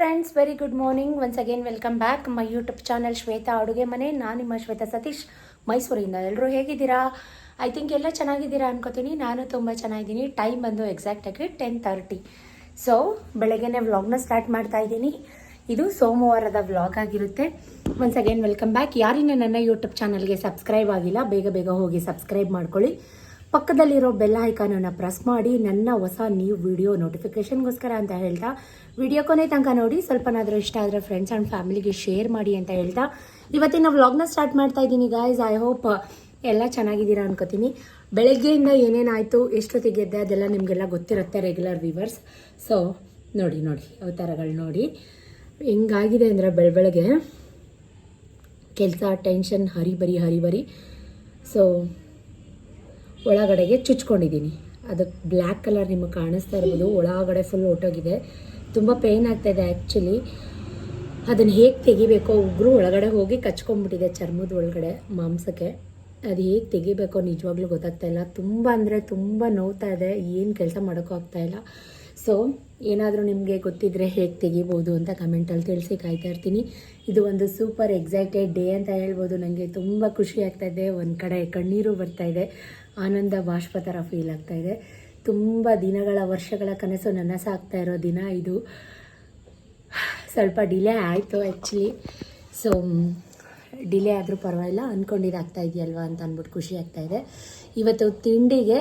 Friends very good morning once again welcome back my YouTube channel Shwetha ಅಡುಗೆ ಮನೆ ನಾನು ನಿಮ್ಮ ಶ್ವೇತಾ ಸತೀಶ್. ಮೈಸೂರಿಂದ ಎಲ್ಲರೂ ಹೇಗಿದ್ದೀರಾ? ಐ ಥಿಂಕ್ ಎಲ್ಲ ಚೆನ್ನಾಗಿದ್ದೀರಾ ಅನ್ಕೋತೀನಿ. ನಾನು ತುಂಬ ಚೆನ್ನಾಗಿದ್ದೀನಿ. ಟೈಮ್ ಬಂದು ಎಕ್ಸಾಕ್ಟಾಗಿ ಟೆನ್ ತರ್ಟಿ ಸೊ ಬೆಳಗ್ಗೆನೆ ವ್ಲಾಗ್ನ ಸ್ಟಾರ್ಟ್ ಮಾಡ್ತಾ ಇದ್ದೀನಿ. ಇದು ಸೋಮವಾರದ ವ್ಲಾಗ್ ಆಗಿರುತ್ತೆ. ಒನ್ಸ್ ಅಗೇನ್ ವೆಲ್ಕಮ್ ಬ್ಯಾಕ್ ಯಾರಿನ ನನ್ನ ಯೂಟ್ಯೂಬ್ ಚಾನಲ್ಗೆ ಸಬ್ಸ್ಕ್ರೈಬ್ ಆಗಿಲ್ಲ, ಬೇಗ ಬೇಗ ಹೋಗಿ ಸಬ್ಸ್ಕ್ರೈಬ್ ಮಾಡ್ಕೊಳ್ಳಿ. ಪಕ್ಕದಲ್ಲಿರೋ ಬೆಲ್ ಐಕಾನನ್ನು ಪ್ರೆಸ್ ಮಾಡಿ ನನ್ನ ಹೊಸ ನ್ಯೂ ವಿಡಿಯೋ ನೋಟಿಫಿಕೇಶನ್ಗೋಸ್ಕರ ಅಂತ ಹೇಳ್ತಾ ವಿಡಿಯೋ ಕೊನೆ ತನಕ ನೋಡಿ, ಸ್ವಲ್ಪನಾದರೂ ಇಷ್ಟ ಆದರೆ ಫ್ರೆಂಡ್ಸ್ ಆ್ಯಂಡ್ ಫ್ಯಾಮಿಲಿಗೆ ಶೇರ್ ಮಾಡಿ ಅಂತ ಹೇಳ್ತಾ. ಇವತ್ತಿನ ವ್ಲಾಗ್ನ ಸ್ಟಾರ್ಟ್ ಮಾಡ್ತಾ ಇದ್ದೀನಿ ಗಾಯ್ಸ್ ಐ ಹೋಪ್ ಎಲ್ಲ ಚೆನ್ನಾಗಿದ್ದೀರಾ ಅನ್ಕೋತೀನಿ. ಬೆಳಗ್ಗೆಯಿಂದ ಏನೇನಾಯಿತು, ಎಷ್ಟೊತ್ತಿಗೆ ಅದೆಲ್ಲ ನಿಮಗೆಲ್ಲ ಗೊತ್ತಿರುತ್ತೆ ರೆಗ್ಯುಲರ್ ವ್ಯೂವರ್ಸ್ ಸೊ ನೋಡಿ ನೋಡಿ, ಅವತಾರಗಳು ನೋಡಿ. ಹೆಂಗಾಗಿದೆ ಅಂದರೆ ಬೆಳ ಬೆಳಗ್ಗೆ ಕೆಲಸ ಟೆನ್ಷನ್ ಹರಿಬರಿ ಹರಿಬರಿ. ಸೊ ಒಳಗಡೆಗೆ ಚುಚ್ಕೊಂಡಿದ್ದೀನಿ. ಅದಕ್ಕೆ ಬ್ಲ್ಯಾಕ್ ಕಲರ್ ನಿಮಗೆ ಕಾಣಿಸ್ತಾ ಇರ್ಬೋದು. ಒಳಗಡೆ ಫುಲ್ ಹೊಟ್ಟೋಗಿದೆ ತುಂಬ ಪೇಯ್ನ್ ಆಗ್ತಾಯಿದೆ ಆ್ಯಕ್ಚುಲಿ ಅದನ್ನು ಹೇಗೆ ತೆಗಿಬೇಕೋ ಉಗುರು ಒಳಗಡೆ ಹೋಗಿ ಕಚ್ಕೊಂಡ್ಬಿಟ್ಟಿದೆ ಚರ್ಮದ ಒಳಗಡೆ ಮಾಂಸಕ್ಕೆ. ಅದು ಹೇಗೆ ತೆಗಿಬೇಕೋ ನಿಜವಾಗ್ಲೂ ಗೊತ್ತಾಗ್ತಾ ಇಲ್ಲ. ತುಂಬ ಅಂದರೆ ತುಂಬ ನೋವ್ತಾ ಇದೆ. ಏನು ಕೆಲಸ ಮಾಡೋಕ್ಕೂ ಆಗ್ತಾಯಿಲ್ಲ ಸೊ ಏನಾದರೂ ನಿಮಗೆ ಗೊತ್ತಿದ್ದರೆ ಹೇಗೆ ತೆಗಿಬೋದು ಅಂತ ಕಮೆಂಟಲ್ಲಿ ತಿಳಿಸಿ ಕಾಯ್ತಾ ಇರ್ತೀನಿ. ಇದು ಒಂದು ಸೂಪರ್ ಎಕ್ಸೈಟೆಡ್ ಡೇ ಅಂತ ಹೇಳ್ಬೋದು. ನನಗೆ ತುಂಬ ಖುಷಿ ಆಗ್ತಾಯಿದೆ ಒಂದು ಕಡೆ ಕಣ್ಣೀರು ಬರ್ತಾಯಿದೆ ಆನಂದ ಬಾಷ್ಪ ಥರ ಫೀಲ್ ಆಗ್ತಾ ಇದೆ. ತುಂಬ ದಿನಗಳ, ವರ್ಷಗಳ ಕನಸು ನನಸಾಗ್ತಾ ಇರೋ ದಿನ ಇದು. ಸ್ವಲ್ಪ ಡಿಲೇ ಆಯಿತು ಆ್ಯಕ್ಚುಲಿ ಸೊ ಡಿಲೇ ಆದರೂ ಪರವಾಗಿಲ್ಲ ಅಂದ್ಕೊಂಡಿದ್ದು ಆಗ್ತಾ ಇದೆಯಲ್ವಾ ಅಂತ ಅಂದ್ಬಿಟ್ಟು ಖುಷಿ ಆಗ್ತಾ ಇದೆ. ಇವತ್ತು ತಿಂಡಿಗೆ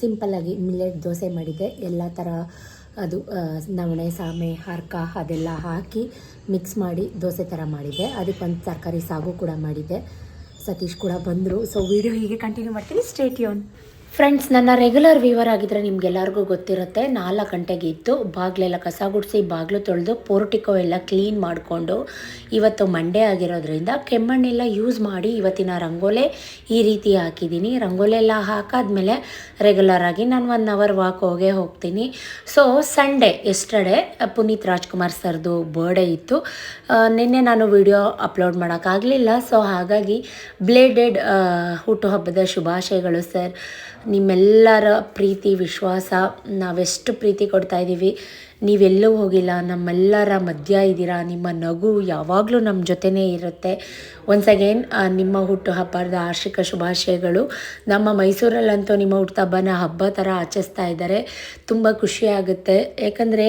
ಸಿಂಪಲ್ಲಾಗಿ ಮಿಲ್ಲೆಟ್ ದೋಸೆ ಮಾಡಿದ್ದೆ. ಎಲ್ಲ ಥರ ಅದು ನವಣೆ, ಸಾಮೆ, ಹರ್ಕ ಅದೆಲ್ಲ ಹಾಕಿ ಮಿಕ್ಸ್ ಮಾಡಿ ದೋಸೆ ಥರ ಮಾಡಿದ್ದೆ. ಅದಕ್ಕೊಂದು ತರಕಾರಿ ಸಾಗು ಕೂಡ ಮಾಡಿದ್ದೆ. ಸತೀಶ್ ಕೂಡ ಬಂದರು. ಸೊ ವಿಡಿಯೋ ಹೀಗೆ ಕಂಟಿನ್ಯೂ ಮಾಡ್ತೀನಿ. ಸ್ಟೇಟ್ ಯೂನ್ ಫ್ರೆಂಡ್ಸ್ ನನ್ನ ರೆಗ್ಯುಲರ್ ವ್ಯೂವರ್ ಆಗಿದ್ರೆ ನಿಮ್ಗೆಲ್ಲರಿಗೂ ಗೊತ್ತಿರುತ್ತೆ, ನಾಲ್ಕು ಗಂಟೆಗೆ ಇತ್ತು ಬಾಗಿಲೆಲ್ಲ ಕಸ ಗುಡಿಸಿ, ಬಾಗಿಲು ತೊಳೆದು, ಪೋರ್ಟಿಕೋ ಎಲ್ಲ ಕ್ಲೀನ್ ಮಾಡಿಕೊಂಡು, ಇವತ್ತು ಮಂಡೇ ಆಗಿರೋದ್ರಿಂದ ಕೆಮ್ಮಣ್ಣೆಲ್ಲ ಯೂಸ್ ಮಾಡಿ ಇವತ್ತಿನ ರಂಗೋಲೆ ಈ ರೀತಿ ಹಾಕಿದ್ದೀನಿ. ರಂಗೋಲೆ ಎಲ್ಲ ಹಾಕಾದ್ಮೇಲೆ ರೆಗ್ಯುಲರ್ ಆಗಿ ನಾನು ಒನ್ ಅವರ್ ವಾಕ್ ಹೋಗೇ ಹೋಗ್ತೀನಿ. So Sunday yesterday Puneeth Rajkumar ಸರ್ದು ಬರ್ಡೇ ಇತ್ತು. ನಿನ್ನೆ ನಾನು ವಿಡಿಯೋ ಅಪ್ಲೋಡ್ ಮಾಡೋಕ್ಕಾಗಲಿಲ್ಲ ಸೊ ಹಾಗಾಗಿ ಬ್ಲೇಡೆಡ್ ಹುಟ್ಟುಹಬ್ಬದ ಶುಭಾಶಯಗಳು ಸರ್ ನಿಮ್ಮೆಲ್ಲರ ಪ್ರೀತಿ ವಿಶ್ವಾಸ ನಾವೆಷ್ಟು ಪ್ರೀತಿ ಕೊಡ್ತಾ ಇದ್ದೀವಿ ನೀವೆಲ್ಲೂ ಹೋಗಿಲ್ಲ, ನಮ್ಮೆಲ್ಲರ ಮಧ್ಯ ಇದ್ದೀರಾ, ನಿಮ್ಮ ನಗು ಯಾವಾಗಲೂ ನಮ್ಮ ಜೊತೆನೇ ಇರುತ್ತೆ. ಒನ್ಸ್ ಅಗೇನ್ ನಿಮ್ಮ ಹುಟ್ಟುಹಬ್ಬದ ಆರ್ಷಿಕ ಶುಭಾಶಯಗಳು. ನಮ್ಮ ಮೈಸೂರಲ್ಲಂತೂ ನಿಮ್ಮ ಹುಟ್ಟುಹಬ್ಬನ ಹಬ್ಬ ಥರ ಆಚರಿಸ್ತಾ ಇದ್ದಾರೆ. ತುಂಬ ಖುಷಿ ಆಗುತ್ತೆ. ಯಾಕಂದರೆ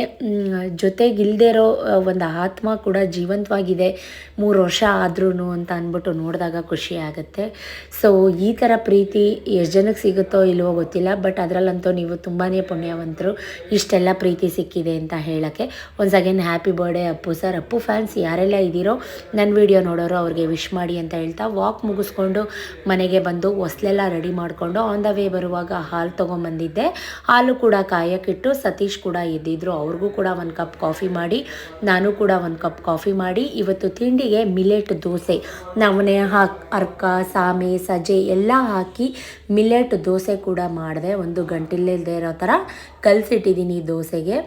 ಜೊತೆಗಿಲ್ಲದೆ ಇರೋ ಒಂದು ಆತ್ಮ ಕೂಡ ಜೀವಂತವಾಗಿದೆ. ಮೂರು ವರ್ಷ ಆದ್ರೂ ಅಂತ ಅಂದ್ಬಿಟ್ಟು ನೋಡಿದಾಗ ಖುಷಿ ಆಗುತ್ತೆ. ಸೊ ಈ ಥರ ಪ್ರೀತಿ ಎಷ್ಟು ಜನಕ್ಕೆ ಸಿಗುತ್ತೋ ಇಲ್ವೋ ಗೊತ್ತಿಲ್ಲ ಬಟ್ ಅದರಲ್ಲಂತೂ ನೀವು ತುಂಬಾ ಪುಣ್ಯವಂತರು. ಇಷ್ಟೆಲ್ಲ ಪ್ರೀತಿ ಸಿಕ್ಕಿದೆ ಅಂತ ಹೇಳೋಕ್ಕೆ. Once again happy birthday Appu sir Appu fans ಯಾರೆಲ್ಲ ಇದ್ದೀರೋ ನನ್ನ ವಿಡಿಯೋ ನೋಡೋರು ಅವ್ರಿಗೆ ವಿಶ್ ಮಾಡಿ ಅಂತ ಹೇಳ್ತಾ ವಾಕ್ ಮುಗಿಸ್ಕೊಂಡು ಮನೆಗೆ ಬಂದು ಹೊಸ್ಲೆಲ್ಲ ರೆಡಿ ಮಾಡಿಕೊಂಡು ಆನ್ ದ ವೇ ಬರುವಾಗ ಹಾಲು ತೊಗೊಂಬಂದಿದ್ದೆ. ಹಾಲು ಕೂಡ ಕಾಯಕ್ಕಿಟ್ಟು ಸತೀಶ್ ಕೂಡ ಇದ್ದಿದ್ರು ಅವ್ರಿಗೂ ಕೂಡ ಒಂದು ಕಪ್ ಕಾಫಿ ಮಾಡಿ, ನಾನು ಕೂಡ ಒಂದು ಕಪ್ ಕಾಫಿ ಮಾಡಿ. ಇವತ್ತು ತಿಂಡಿಗೆ ಮಿಲೆಟ್ ದೋಸೆ. ನವಣೆ, ಹಾಕ್, ಅರ್ಕ, ಸಾಮೆ, ಸಜೆ ಎಲ್ಲ ಹಾಕಿ ಮಿಲೆಟ್ ದೋಸೆ ಕೂಡ ಮಾಡಿದೆ. ಒಂದು ಗಂಟಿಲ್ಲದೆ ಇರೋ ಥರ ಕಲಸಿಟ್ಟಿದ್ದೀನಿ ದೋಸೆಗೆ.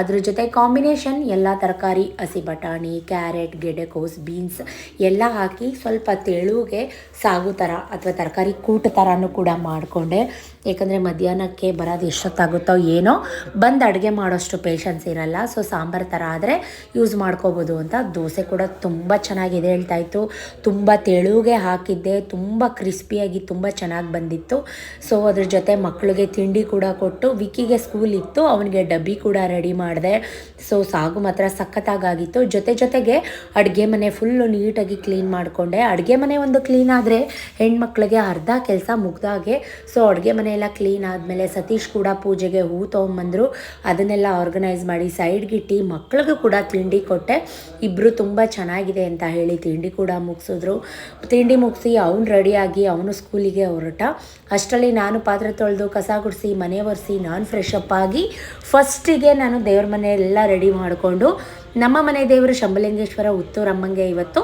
ಅದ್ರ ಜೊತೆ ಕಾಂಬಿನೇಷನ್ ಎಲ್ಲ ತರಕಾರಿ, ಹಸಿ ಬಟಾಣಿ ಕ್ಯಾರೆಟ್ ಗೆಡೆಕೋಸ್ ಬೀನ್ಸ್ ಎಲ್ಲ ಹಾಕಿ ಸ್ವಲ್ಪ ತೆಳುಗೆ ಸಾಗು ಥರ ಅಥವಾ ತರಕಾರಿ ಕೂಟ ಥರನೂ ಕೂಡ ಮಾಡಿಕೊಂಡೆ. ಏಕೆಂದರೆ ಮಧ್ಯಾಹ್ನಕ್ಕೆ ಬರೋದು ಎಷ್ಟೊತ್ತಾಗುತ್ತೋ ಏನೋ, ಬಂದು ಅಡುಗೆ ಮಾಡೋಷ್ಟು ಪೇಷನ್ಸ್ ಇರಲ್ಲ. ಸೊ ಸಾಂಬಾರು ಥರ ಆದರೆ ಯೂಸ್ ಮಾಡ್ಕೋಬೋದು ಅಂತ ದೋಸೆ ಕೂಡ ತುಂಬ ಚೆನ್ನಾಗಿದೆ ಹೇಳ್ತಾ ಇತ್ತು. ತುಂಬ ತೆಳುಗೆ ಹಾಕಿದ್ದೆ, ತುಂಬ ಕ್ರಿಸ್ಪಿಯಾಗಿ ತುಂಬ ಚೆನ್ನಾಗಿ ಬಂದಿತ್ತು. ಸೊ ಅದ್ರ ಜೊತೆ ಮಕ್ಕಳಿಗೆ ತಿಂಡಿ ಕೂಡ ಕೊಟ್ಟು, ವಿಕ್ಕಿಗೆ ಸ್ಕೂಲ್ ಇತ್ತು, ಅವನಿಗೆ ಡಬ್ಬಿ ಕೂಡ ರೆಡಿ ಮಾಡಿದೆ. ಸೊ ಸಾಗು ಮಾತ್ರ ಸಖತ್ತಾಗಿತ್ತು ಜೊತೆ ಜೊತೆಗೆ ಅಡುಗೆ ಮನೆ ಫುಲ್ಲು ನೀಟಾಗಿ ಕ್ಲೀನ್ ಮಾಡಿಕೊಂಡೆ. ಅಡುಗೆ ಮನೆ ಒಂದು ಕ್ಲೀನ್ ಆದರೆ ಹೆಣ್ಮಕ್ಳಿಗೆ ಅರ್ಧ ಕೆಲಸ ಮುಗ್ದಾಗೆ. ಸೊ ಅಡುಗೆ ಮನೆ ಎಲ್ಲ ಕ್ಲೀನ್ ಆದಮೇಲೆ ಸತೀಶ್ ಕೂಡ ಪೂಜೆಗೆ ಹೂ ತೊಗೊಂಬಂದರು. ಅದನ್ನೆಲ್ಲ ಆರ್ಗನೈಸ್ ಮಾಡಿ ಸೈಡ್ಗಿಟ್ಟು ಮಕ್ಳಿಗೂ ಕೂಡ ತಿಂಡಿ ಕೊಟ್ಟೆ. ಇಬ್ಬರು ತುಂಬ ಚೆನ್ನಾಗಿದೆ ಅಂತ ಹೇಳಿ ತಿಂಡಿ ಕೂಡ ಮುಗಿಸಿದ್ರು. ತಿಂಡಿ ಮುಗಿಸಿ ಅವ್ನು ರೆಡಿಯಾಗಿ ಅವನು ಸ್ಕೂಲಿಗೆ ಹೊರಟ. ಅಷ್ಟರಲ್ಲಿ ನಾನು ಪಾತ್ರೆ ತೊಳೆದು ಕಸ ಗುಡಿಸಿ, ಮನೆ ಒರೆಸಿ, ನಾನು ಫ್ರೆಶ್ ಆಗಿ ಫಸ್ಟಿಗೆ ನಾನು ದೇವ್ರ ಮನೆ ಎಲ್ಲ ರೆಡಿ ಮಾಡಿಕೊಂಡು ನಮ್ಮ ಮನೆ ದೇವರು ಶಂಬಲಿಂಗೇಶ್ವರ ಉತ್ತೂರಮ್ಮಂಗೆ ಇವತ್ತು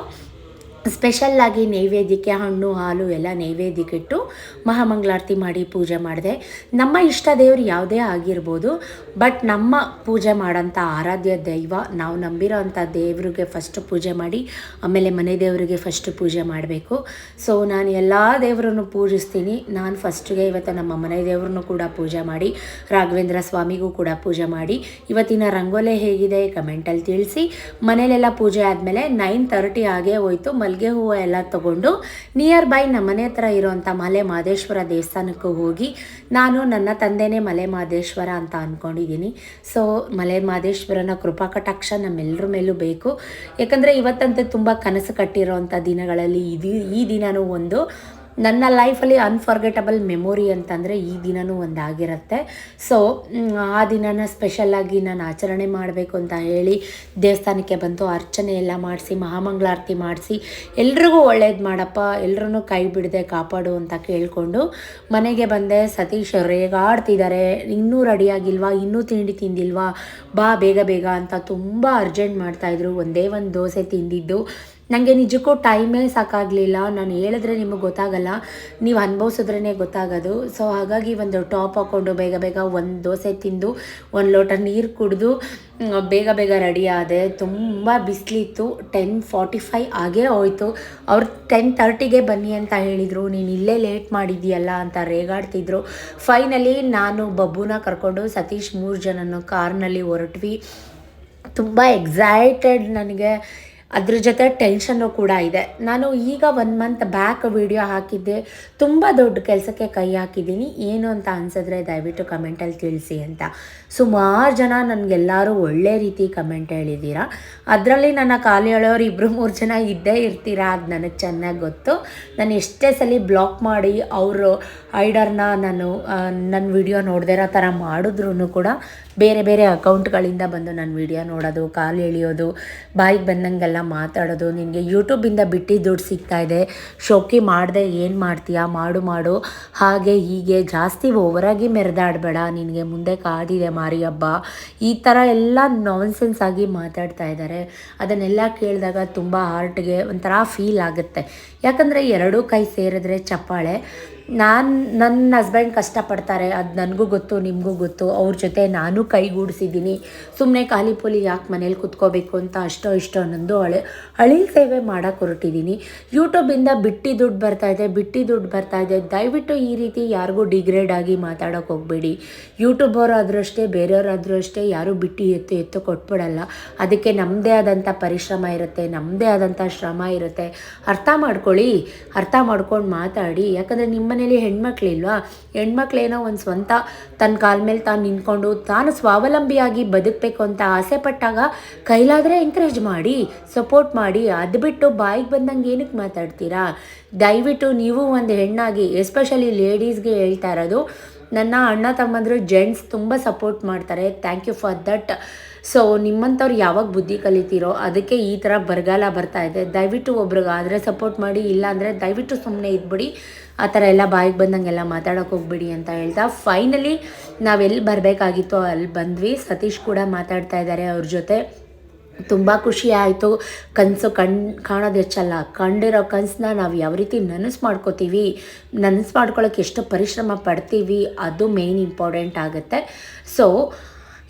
ಸ್ಪೆಷಲ್ಲಾಗಿ ನೈವೇದ್ಯಕ್ಕೆ ಹಣ್ಣು, ಹಾಲು ಎಲ್ಲ ನೈವೇದ್ಯಕ್ಕೆ ಇಟ್ಟು ಮಹಾಮಂಗಳಾರತಿ ಮಾಡಿ ಪೂಜೆ ಮಾಡಿದೆ. ನಮ್ಮ ಇಷ್ಟ ದೇವರು ಯಾವುದೇ ಆಗಿರ್ಬೋದು ಬಟ್ ನಮ್ಮ ಪೂಜೆ ಮಾಡೋಂಥ ಆರಾಧ್ಯ ದೈವ, ನಾವು ನಂಬಿರೋ ಅಂಥ ದೇವ್ರಿಗೆ ಫಸ್ಟ್ ಪೂಜೆ ಮಾಡಿ, ಆಮೇಲೆ ಮನೆ ದೇವರಿಗೆ ಫಸ್ಟ್ ಪೂಜೆ ಮಾಡಬೇಕು. ಸೊ ನಾನು ಎಲ್ಲ ದೇವರನ್ನು ಪೂಜಿಸ್ತೀನಿ. ನಾನು ಫಸ್ಟಿಗೆ ಇವತ್ತು ನಮ್ಮ ಮನೆ ದೇವ್ರನ್ನು ಕೂಡ ಪೂಜೆ ಮಾಡಿ, ರಾಘವೇಂದ್ರ ಸ್ವಾಮಿಗೂ ಕೂಡ ಪೂಜೆ ಮಾಡಿ. ಇವತ್ತಿನ ರಂಗೋಲೆ ಹೇಗಿದೆ? ಕಮೆಂಟಲ್ಲಿ ತಿಳಿಸಿ. ಮನೇಲೆಲ್ಲ ಪೂಜೆ ಆದಮೇಲೆ ನೈನ್ ತರ್ಟಿ ಆಗೇ ಹೋಯ್ತು. ಮಲ್ಲಿಗೆ ಹೂವು ಎಲ್ಲ ತಗೊಂಡು ನಿಯರ್ ಬೈ ನಮ್ಮನೆ ಹತ್ರ ಇರೋವಂಥ ಮಲೆ ಮಹದೇಶ್ವರ ದೇವಸ್ಥಾನಕ್ಕೂ ಹೋಗಿ ನಾನು ನನ್ನ ತಂದೆನೇ ಮಲೆ ಮಹದೇಶ್ವರ ಅಂತ ಅಂದ್ಕೊಂಡಿದ್ದೀನಿ ಸೊ ಮಲೆ ಮಹದೇಶ್ವರನ ಕೃಪಾ ಕಟಾಕ್ಷ ನಮ್ಮೆಲ್ಲರ ಮೇಲೂ ಬೇಕು. ಯಾಕಂದರೆ ಇವತ್ತಂತೂ ತುಂಬ ಕನಸು ಕಟ್ಟಿರೋವಂಥ ದಿನಗಳಲ್ಲಿ ಇದು ಈ ದಿನವೂ ಒಂದು ನನ್ನ ಲೈಫಲ್ಲಿ ಅನ್ಫಾರ್ಗೆಟಬಲ್ ಮೆಮೊರಿ ಅಂತಂದರೆ ಈ ದಿನವೂ ಒಂದು ಆಗಿರುತ್ತೆ ಸೊ ಆ ದಿನನ ಸ್ಪೆಷಲ್ಲಾಗಿ ನಾನು ಆಚರಣೆ ಮಾಡಬೇಕು ಅಂತ ಹೇಳಿ ದೇವಸ್ಥಾನಕ್ಕೆ ಬಂತು ಅರ್ಚನೆ ಎಲ್ಲ ಮಾಡಿಸಿ, ಮಹಾಮಂಗಳಾರತಿ ಮಾಡಿಸಿ, ಎಲ್ರಿಗೂ ಒಳ್ಳೇದು ಮಾಡಪ್ಪ ಎಲ್ಲರೂ ಕೈ ಬಿಡದೆ ಕಾಪಾಡು ಅಂತ ಕೇಳಿಕೊಂಡು ಮನೆಗೆ ಬಂದೆ. ಸತೀಶ್ ರೇಗಾಡ್ತಿದ್ದಾರೆ. ಇನ್ನೂ ರೆಡಿಯಾಗಿಲ್ವಾ? ಇನ್ನೂ ತಿಂಡಿ ತಿಂದಿಲ್ವಾ? ಬಾ, ಬೇಗ ಬೇಗ ಅಂತ ತುಂಬ ಅರ್ಜೆಂಟ್ ಮಾಡ್ತಾಯಿದ್ರು ಒಂದೇ ಒಂದು ದೋಸೆ ತಿಂದಿದ್ದು. ನನಗೆ ನಿಜಕ್ಕೂ ಟೈಮೇ ಸಾಕಾಗಲಿಲ್ಲ. ನಾನು ಹೇಳಿದ್ರೆ ನಿಮಗೆ ಗೊತ್ತಾಗಲ್ಲ. ನೀವು ಅನುಭವಿಸಿದ್ರೇ ಗೊತ್ತಾಗೋದು. ಸೊ ಹಾಗಾಗಿ ಒಂದು ಟಾಪ್ ಹಾಕ್ಕೊಂಡು ಬೇಗ ಬೇಗ ಒಂದು ದೋಸೆ ತಿಂದು, ಒಂದು ಲೋಟ ನೀರು ಕುಡಿದು ಬೇಗ ಬೇಗ ರೆಡಿ ಆದೆ. ತುಂಬ ಬಿಸಿಲಿತ್ತು. ಟೆನ್ ಫಾರ್ಟಿ ಫೈ ಆಗೇ ಹೋಯ್ತು. ಅವ್ರು ಟೆನ್ ತರ್ಟಿಗೆ ಬನ್ನಿ ಅಂತ ಹೇಳಿದರು. ನೀನು ಇಲ್ಲೇ ಲೇಟ್ ಮಾಡಿದ್ದೀಯಲ್ಲ ಅಂತ ರೇಗಾಡ್ತಿದ್ರು. ಫೈನಲಿ ನಾನು ಬಬ್ಬುನ ಕರ್ಕೊಂಡು ಸತೀಶ್ ಮೂರು ಜನನು ಕಾರ್ನಲ್ಲಿ ಹೊರಟ್ವಿ. ತುಂಬ ಎಕ್ಸೈಟೆಡ್ ನನಗೆ. ಅದ್ರ ಜೊತೆ ಟೆನ್ಷನ್ನು ಕೂಡ ಇದೆ. ನಾನು ಈಗ ಒನ್ ಮಂತ್ ಬ್ಯಾಕ್ ವಿಡಿಯೋ ಹಾಕಿದ್ದೆ. ತುಂಬ ದೊಡ್ಡ ಕೆಲಸಕ್ಕೆ ಕೈ ಹಾಕಿದ್ದೀನಿ. ಏನು ಅಂತ ಅನ್ಸಿದ್ರೆ ದಯವಿಟ್ಟು ಕಮೆಂಟಲ್ಲಿ ತಿಳಿಸಿ ಅಂತ. ಸುಮಾರು ಜನ ನನಗೆಲ್ಲರೂ ಒಳ್ಳೆ ರೀತಿ ಕಮೆಂಟ್ ಹೇಳಿದ್ದೀರಾ. ಅದರಲ್ಲಿ ನನ್ನ ಖಾಲಿ ಹೇಳೋರು ಇಬ್ಬರು ಮೂರು ಜನ ಇದ್ದೇ ಇರ್ತೀರಾ? ಅದು ನನಗೆ ಚೆನ್ನಾಗಿ ಗೊತ್ತು. ನಾನು ಎಷ್ಟೇ ಸಲ ಬ್ಲಾಕ್ ಮಾಡಿ ಅವರು ಐಡರ್ನ ನಾನು ನನ್ನ ವಿಡಿಯೋ ನೋಡದೇ ಇರೋ ಥರ ಮಾಡಿದ್ರೂ ಕೂಡ ಬೇರೆ ಬೇರೆ ಅಕೌಂಟ್ಗಳಿಂದ ಬಂದು ನನ್ನ ವಿಡಿಯೋ ನೋಡೋದು, ಕಾಲು ಎಳಿಯೋದು, ಬಾಯಿಗೆ ಬಂದಂಗೆಲ್ಲ ಮಾತಾಡೋದು, ನಿನಗೆ ಯೂಟ್ಯೂಬಿಂದ ಬಿಟ್ಟು ದುಡ್ಡು ಸಿಗ್ತಾ ಇದೆ, ಶೋಕಿ ಮಾಡದೆ ಏನು ಮಾಡ್ತೀಯಾ, ಮಾಡು ಮಾಡು, ಹಾಗೆ ಹೀಗೆ ಜಾಸ್ತಿ ಓವರಾಗಿ ಮೆರೆದಾಡಬೇಡ, ನಿನಗೆ ಮುಂದೆ ಕಾದಿದೆ ಮಾರಿ ಹಬ್ಬ ಈ ಥರ ಎಲ್ಲ ನಾನ್ಸೆನ್ಸ್ ಆಗಿ ಮಾತಾಡ್ತಾ ಇದ್ದಾರೆ ಅದನ್ನೆಲ್ಲ ಕೇಳಿದಾಗ ತುಂಬ ಹಾರ್ಟ್ಗೆ ಒಂಥರ ಫೀಲ್ ಆಗುತ್ತೆ. ಯಾಕಂದರೆ ಎರಡೂ ಕೈ ಸೇರಿದ್ರೆ ಚಪ್ಪಾಳೆ ನಾನು ನನ್ನ ಹಸ್ಬೆಂಡ್ ಕಷ್ಟಪಡ್ತಾರೆ, ಅದು ನನಗೂ ಗೊತ್ತು, ನಿಮಗೂ ಗೊತ್ತು, ಅವ್ರ ಜೊತೆ ನಾನು ಕೈಗೂಡಿಸಿದ್ದೀನಿ ಸುಮ್ಮನೆ ಖಾಲಿ ಪೋಲಿ ಯಾಕೆ ಮನೇಲಿ ಕುತ್ಕೋಬೇಕು ಅಂತ ಅಷ್ಟೋ ಇಷ್ಟೋ ಅನ್ನೊಂದು ಹಳೆ, ಹಳಿ ಸೇವೆ ಮಾಡೋಕೆ ಹೊರಟಿದ್ದೀನಿ ಯೂಟ್ಯೂಬಿಂದ ಬಿಟ್ಟು ದುಡ್ಡು ಬರ್ತಾ ಇದೆ, ಬಿಟ್ಟು ದುಡ್ಡು ಬರ್ತಾ ಇದೆ. ದಯವಿಟ್ಟು ಈ ರೀತಿ ಯಾರಿಗೂ ಡಿಗ್ರೇಡ್ ಆಗಿ ಮಾತಾಡೋಕೆ ಹೋಗಬೇಡಿ. ಯೂಟ್ಯೂಬರ್ ಆದರೂ ಅಷ್ಟೇ ಬೇರೆಯವರಾದರೂ ಅಷ್ಟೇ, ಯಾರೂ ಬಿಟ್ಟು ಎತ್ತು ಎತ್ತು ಕೊಟ್ಬಿಡಲ್ಲ. ಅದಕ್ಕೆ ನಮ್ಮದೇ ಆದಂಥ ಪರಿಶ್ರಮ ಇರುತ್ತೆ ನಮ್ಮದೇ ಆದಂಥ ಶ್ರಮ ಇರುತ್ತೆ. ಅರ್ಥ ಮಾಡ್ಕೊಳ್ಳಿ, ಅರ್ಥ ಮಾಡ್ಕೊಂಡು ಮಾತಾಡಿ. ಯಾಕಂದರೆ ನಿಮ್ಮ ಮನೇಲಿ ಹೆಣ್ಮಕ್ಳಿಲ್ವಾ ಹೆಣ್ಮಕ್ಳೇನೋ ಒಂದು ಸ್ವಂತ ತನ್ನ ಕಾಲ ಮೇಲೆ ತಾನು ನಿಂತ್ಕೊಂಡು ತಾನು ಸ್ವಾವಲಂಬಿಯಾಗಿ ಬದುಕಬೇಕು ಅಂತ ಆಸೆ ಪಟ್ಟಾಗ ಕೈಲಾದರೆ ಎಂಕರೇಜ್ ಮಾಡಿ ಸಪೋರ್ಟ್ ಮಾಡಿ, ಅದು ಬಿಟ್ಟು ಬಾಯಿಗೆ ಬಂದಂಗೆ ಏನಕ್ಕೆ ಮಾತಾಡ್ತೀರಾ? ದಯವಿಟ್ಟು ನೀವು ಒಂದು ಹೆಣ್ಣಾಗಿ ಎಸ್ಪೆಷಲಿ ಲೇಡೀಸ್ಗೆ ಹೇಳ್ತಾ ಇರೋದು, ನನ್ನ ಅಣ್ಣ ತಮ್ಮಂದರು ಜೆಂಟ್ಸ್ ತುಂಬ ಸಪೋರ್ಟ್ ಮಾಡ್ತಾರೆ. Thank you for that so ನಿಮ್ಮಂಥವ್ರು ಯಾವಾಗ ಬುದ್ಧಿ ಕಲಿತೀರೋ ಅದಕ್ಕೆ ಈ ಥರ ಬರಗಾಲ ಬರ್ತಾ ಇದೆ. ದಯವಿಟ್ಟು ಒಬ್ರಿಗಾದರೆ ಸಪೋರ್ಟ್ ಮಾಡಿ, ಇಲ್ಲಾಂದರೆ ದಯವಿಟ್ಟು ಸುಮ್ಮನೆ ಇದ್ಬಿಡಿ. ಆ ಥರ ಎಲ್ಲ ಬಾಯಿಗೆ ಬಂದಂಗೆಲ್ಲ ಮಾತಾಡೋಕೆ ಹೋಗ್ಬಿಡಿ ಅಂತ ಹೇಳ್ತಾ ಫೈನಲಿ ನಾವೆಲ್ಲಿ ಬರಬೇಕಾಗಿತ್ತೋ ಅಲ್ಲಿ ಬಂದ್ವಿ. ಸತೀಶ್ ಕೂಡ ಮಾತಾಡ್ತಾ ಇದ್ದಾರೆ ಅವ್ರ ಜೊತೆ. ತುಂಬ ಖುಷಿ ಆಯಿತು. ಕನಸು ಕಣ್, ಕಾಣೋದು ಹೆಚ್ಚಲ್ಲ ಕಂಡಿರೋ ಕನಸನ್ನ ನಾವು ಯಾವ ರೀತಿ ನನಸು ಮಾಡ್ಕೋತೀವಿ, ನನಸು ಮಾಡ್ಕೊಳ್ಳೋಕೆ ಎಷ್ಟು ಪರಿಶ್ರಮ ಪಡ್ತೀವಿ, ಅದು ಮೇಯ್ನ್ ಇಂಪಾರ್ಟೆಂಟ್ ಆಗುತ್ತೆ. ಸೊ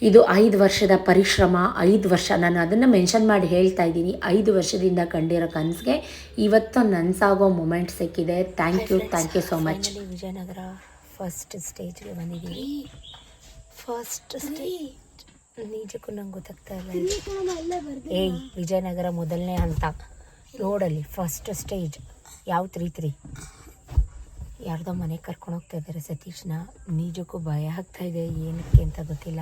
ಇದು ಐದು ವರ್ಷದ ಪರಿಶ್ರಮ ಐದು ವರ್ಷ ನಾನು ಅದನ್ನು ಮೆನ್ಷನ್ ಮಾಡಿ ಹೇಳ್ತಾ ಇದ್ದೀನಿ. ಐದು ವರ್ಷದಿಂದ ಕಂಡಿರೋ ಕನಸಿಗೆ ಇವತ್ತು ನನಸಾಗೋ ಮೂಮೆಂಟ್ ಸಿಕ್ಕಿದೆ. Thank you thank you so much Vijayanagar first ಸ್ಟೇಜ್ಗೆ ಬಂದಿದ್ದೀನಿ. ಫಸ್ಟ್ ಸ್ಟೇಜ್ ನಿಜಕ್ಕೂ ನಂಗೆ ಗೊತ್ತಾಗ್ತಾ ಇಲ್ಲ. ಏಯ್ ವಿಜಯನಗರ ಮೊದಲನೇ ಹಂತ. ರೋಡಲ್ಲಿ ಫಸ್ಟ್ ಸ್ಟೇಜ್ ಯಾವ ತ್ರೀ ತ್ರೀ ಯಾರ್ದೋ ಮನೆಗೆ ಕರ್ಕೊಂಡು ಹೋಗ್ತಾ ಇದ್ದಾರೆ ಸತೀಶ್ನ. ನಿಜಕ್ಕೂ ಭಯ ಆಗ್ತಾ ಇದೆ. ಏನಕ್ಕೆ ಅಂತ ಗೊತ್ತಿಲ್ಲ.